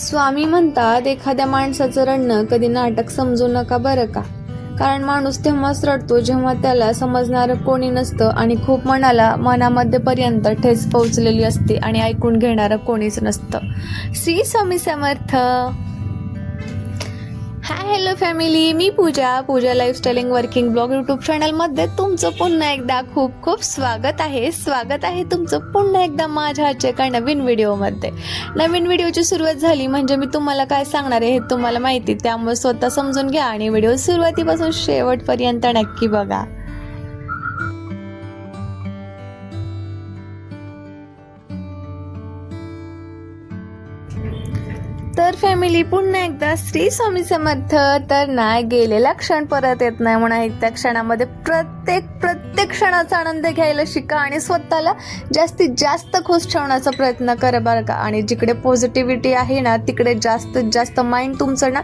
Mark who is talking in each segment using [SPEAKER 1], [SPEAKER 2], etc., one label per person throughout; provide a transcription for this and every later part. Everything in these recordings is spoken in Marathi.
[SPEAKER 1] स्वामी म्हणतात एखाद्या माणसाचं रडणं कधी नाटक समजू नका बरं का? कारण माणूस तेव्हाच रडतो जेव्हा त्याला समजणारं कोणी नसतं आणि खूप मनाला मनामध्ये पर्यंत ठेच पोहोचलेली असते आणि ऐकून घेणारं कोणीच नसतं. Shri Swami Samarth. Hi hello family मी Pooja Pooja lifestyling working blog YouTube चॅनलमध्ये तुमचं पुन्हा एकदा खूप खूप स्वागत आहे. स्वागत आहे तुमचं पुन्हा एकदा माझ्या आजच्या एका नवीन व्हिडिओमध्ये नवीन व्हिडिओची सुरुवात झाली म्हणजे मी तुम्हाला काय सांगणार आहे हे तुम्हाला माहिती त्यामुळे स्वतः समजून घ्या आणि व्हिडिओ सुरुवातीपासून शेवटपर्यंत नक्की बघा. तर फॅमिली पुन्हा एकदा श्री स्वामी समर्थ तर नाही गेलेला क्षण परत येत नाही म्हणा. त्या क्षणामध्ये प्रत्येक प्रत्येक क्षणाचा आनंद घ्यायला शिका आणि स्वतःला जास्तीत जास्त खुश ठेवण्याचा प्रयत्न करा बरं का. आणि जिकडे पॉझिटिव्हिटी आहे ना तिकडे जास्तीत जास्त माइंड तुमचं ना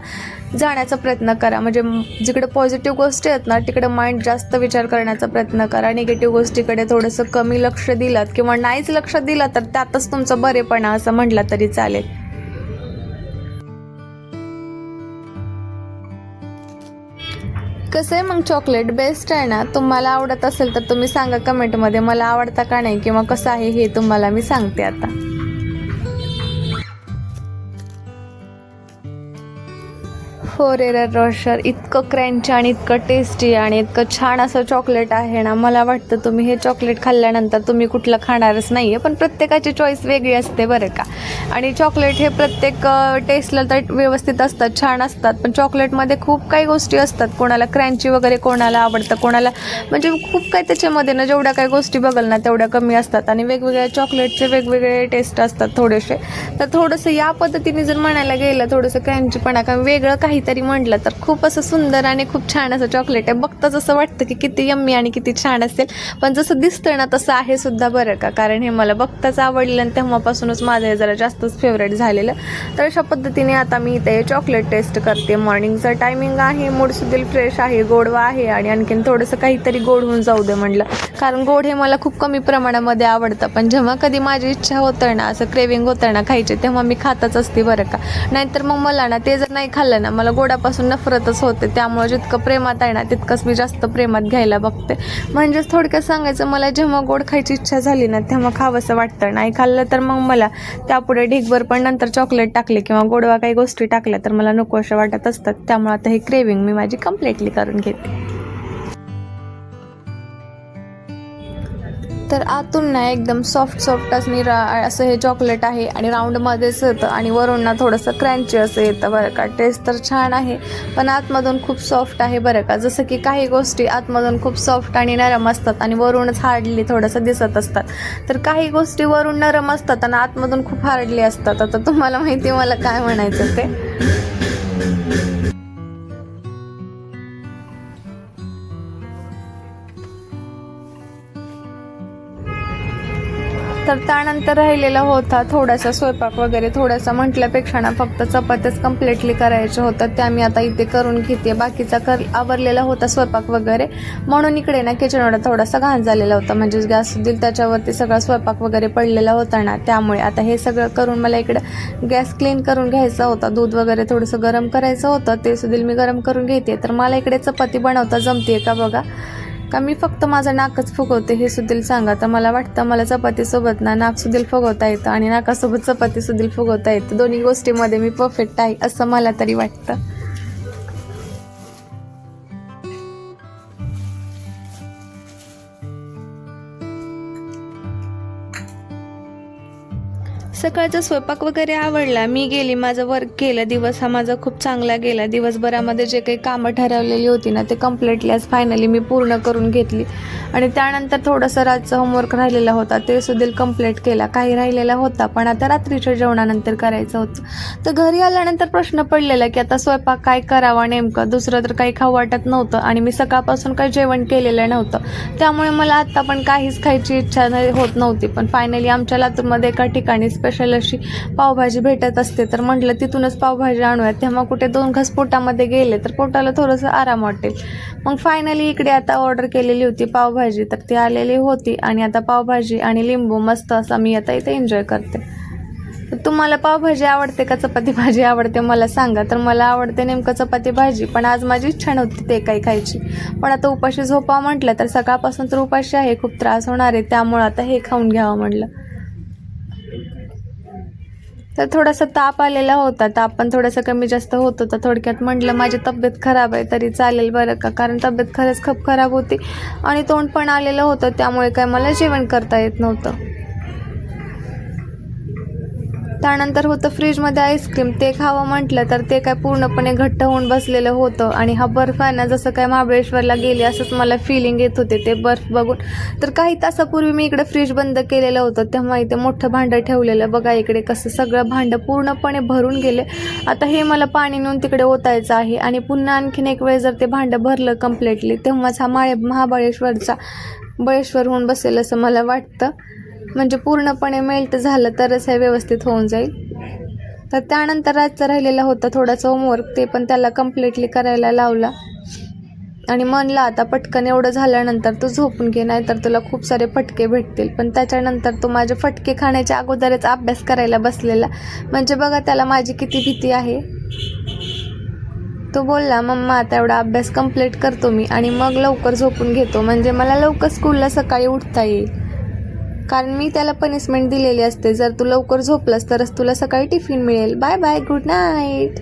[SPEAKER 1] जाण्याचा प्रयत्न करा. म्हणजे जिकडे पॉझिटिव्ह गोष्टी आहेत ना तिकडे माइंड जास्त विचार करण्याचा प्रयत्न करा. निगेटिव्ह गोष्टीकडे थोडंसं कमी लक्ष दिलं किंवा नाहीच लक्ष दिलं तर त्यातच तुमचं बरेपणा असं म्हटलं तरी चालेल. कसं आहे मग चॉकलेट बेस्ट आहे ना. तुम्हाला आवडत असेल तर तुम्ही सांगा कमेंटमध्ये मला आवडता का नाही किंवा कसं आहे हे तुम्हाला मी सांगते आता. हो रे रोशर इतकं क्रँची आणि इतकं टेस्टी आणि इतकं छान असं चॉकलेट आहे ना मला वाटतं तुम्ही हे चॉकलेट खाल्ल्यानंतर तुम्ही कुठलं खाणारच नाही आहे पण प्रत्येकाची चॉईस वेगळी असते बरं का. आणि चॉकलेट हे प्रत्येक टेस्टला तर व्यवस्थित असतात छान असतात पण चॉकलेटमध्ये खूप काही गोष्टी असतात. कोणाला क्रँची वगैरे कोणाला आवडतं कोणाला म्हणजे खूप काही त्याच्यामध्ये ना जेवढ्या काही गोष्टी बघल ना तेवढ्या कमी असतात. आणि वेगवेगळ्या चॉकलेटचे वेगवेगळे टेस्ट असतात थोडेसे. तर थोडंसं या पद्धतीने जर म्हणायला गेलं थोडंसं क्रँचीपणा का वेगळं काही काहीतरी म्हटलं तर खूप असं सुंदर आणि खूप छान असं चॉकलेट आहे. बघताच असं वाटतं की किती यम्मी आणि किती छान असेल. पण जसं दिसतं ना तसं आहे सुद्धा बरं का? कारण हे मला बघताच आवडलं आणि तेव्हापासूनच माझं हे जरा जास्तच फेवरेट झालेलं. तर अशा पद्धतीने आता मी इथे चॉकलेट टेस्ट करते. मॉर्निंगचं टायमिंग आहे मूडसुद्धा फ्रेश आहे गोडवा आहे आणि आणखीन थोडंसं काहीतरी गोड होऊन जाऊ दे म्हटलं. कारण गोड हे मला खूप कमी प्रमाणामध्ये आवडतं. पण जेव्हा कधी माझी इच्छा होतं ना असं क्रेविंग होतं ना खायचे तेव्हा मी खातच असते बरं का? नाहीतर मग मला ना ते जर नाही खाल्लं ना मला गोडापासून नफरतच होते. त्यामुळे जितकं प्रेमात आहे ना तितकंच मी जास्त प्रेमात घ्यायला बघते. म्हणजेच थोडक्यात सांगायचं मला जेव्हा गोड खायची इच्छा झाली ना तेव्हा खावंसं वाटतं. नाही खाल्लं तर मग मला त्यापुढे ढिगभर पण नंतर चॉकलेट टाकले किंवा गोडवा काही गोष्टी टाकल्या तर मला नको अशा वाटत असतात. त्यामुळे आता हे क्रेविंग मी माझी कम्प्लिटली करून घेते. तर आतून ना एकदम सॉफ्ट सॉफ्ट असं असं हे चॉकलेट आहे आणि राऊंडमध्येच येतं आणि वरून ना थोडंसं क्रँची असं येतं बरं का. टेस्ट तर छान आहे पण आतमधून खूप सॉफ्ट आहे बरं का. जसं की काही गोष्टी आतमधून खूप सॉफ्ट आणि नरम असतात आणि वरूनच हार्डली थोडंसं दिसत असतात. तर काही गोष्टी वरून नरम असतात आणि आतमधून खूप हार्डली असतात. आता तुम्हाला माहिती आहे मला काय म्हणायचं ते. तर त्यानंतर राहिलेला होता थोडासा स्वयंपाक वगैरे थोडासा म्हटल्यापेक्षा ना फक्त चपात्याच कम्प्लिटली करायच्या होतं. त्या मी आता इथे करून घेते. बाकीचा कर आवरलेला होता स्वयंपाक वगैरे. म्हणून इकडे ना किचनवर थोडासा घाण झालेला होता. म्हणजे गॅस दिल त्याच्यावरती सगळा स्वयंपाक वगैरे पडलेला होता ना. त्यामुळे आता हे सगळं करून मला इकडं गॅस क्लीन करून घ्यायचा होता. दूध वगैरे थोडंसं गरम करायचं होतं. ते सुद्धा मी गरम करून घेते. तर मला इकडे चपाती बनवता जमते का बघा? का मी फक्त माझं नाकच फुगवते हे सुधील सांगा. तर मला वाटतं मला चपातीसोबत ना नाक सुधील फुगवता येतं आणि नाकासोबत चपाती सुधील फुगवता येतं. दोन्ही गोष्टीमध्ये मी परफेक्ट आहे असं मला तरी वाटतं. सकाळचा स्वयंपाक वगैरे आवडला मी गेली माझं वर्क केलं दिवस हा माझा खूप चांगला गेला. दिवसभरामध्ये जे काही कामं ठरवलेली होती ना ते कम्प्लिटली आज फायनली मी पूर्ण करून घेतली. आणि त्यानंतर थोडंसं रातचा होमवर्क राहिलेला होता ते सुद्धा कंप्लीट केला. काही राहिलेला होता पण आता रात्रीच्या जेवणानंतर करायचं होतं. तर घरी आल्यानंतर प्रश्न पडलेला की आता स्वयंपाक काय करावा नेमकं? दुसरं तर काही खाऊ वाटत नव्हतं आणि मी सकाळपासून काही जेवण केलेलं नव्हतं. त्यामुळे मला आत्ता पण काहीच खायची इच्छा नाही- होत नव्हती पण फायनली आमच्या लातूरमध्ये एका ठिकाणी स्पेशल अशी पावभाजी भेटत असते? तर म्हटलं तिथूनच पावभाजी आणूयात. तेव्हा कुठे दोन घास पोटामध्ये गेले तर पोटाला थोडंसं आराम वाटेल. मग फायनली इकडे आता ऑर्डर केलेली होती पावभाजी तर ती आलेली होती आणि आता पावभाजी आणि लिंबू मस्त असा मी आता इथे एन्जॉय करते. तुम्हाला पावभाजी आवडते का? चपाती भाजी आवडते? मला सांगा. तर मला आवडते नेमकं चपाती भाजी पण आज माझी इच्छा नव्हती ते काही खायची. पण आता उपाशी झोपा म्हटलं तर सकाळपासून तर उपाशी आहे खूप त्रास होणार आहे त्यामुळं आता हे खाऊन घ्यावं म्हटलं. तर थोडासा ताप आलेला होता. ताप पण थोडासा कमी जास्त होत होता. थोडक्यात म्हटलं माझी तब्येत खराब आहे तरी चालेल बरं का? कारण तब्येत खरंच खूप खराब होती आणि तोंड पण आलेलं होतं त्यामुळे काय मला जेवण करता येत नव्हतं. त्यानंतर होतं फ्रीजमध्ये आईस्क्रीम ते खावं म्हटलं तर ते काय पूर्णपणे घट्ट होऊन बसलेलं होतं. आणि हा बर्फ आहे ना जसं काय महाबळेश्वरला गेले असंच मला फिलिंग येत होते ते बर्फ बघून. तर काही तासापूर्वी मी इकडे फ्रीज बंद केलेलं होतं. तेव्हा इथे मोठं भांडं ठेवलेलं. बघा इकडे कसं सगळं भांडं पूर्णपणे भरून गेले. आता हे मला पाणी नेऊन तिकडे ओतायचं आहे. आणि पुन्हा आणखीन एक वेळ जर ते भांडं भरलं कम्प्लिटली तेव्हाच हा माळे महाबळेश्वरचा बळेश्वर होऊन बसेल असं मला वाटतं. म्हणजे पूर्णपणे मेल्ट झालं तरच हे व्यवस्थित होऊन जाईल. तर त्यानंतर रातचा राहिलेला होता थोडासा होमवर्क ते पण त्याला कम्प्लिटली करायला लावला. आणि म्हणलं आता पटकन एवढं झाल्यानंतर तू झोपून घे नाही तर तुला खूप सारे फटके भेटतील. पण त्याच्यानंतर तो माझे फटके खाण्याच्या अगोदरच अभ्यास करायला बसलेला. म्हणजे बघा त्याला माझी किती भीती आहे. तो बोलला मम्मा आता एवढा अभ्यास कंप्लीट करतो मी आणि मग लवकर झोपून घेतो. म्हणजे मला लवकर स्कूलला सकाळी उठता येईल. कारण मी त्याला पनिशमेंट दिलेली असते. जर तू लवकर झोपलास तरच तुला सकाळी टिफिन मिळेल. Bye bye good night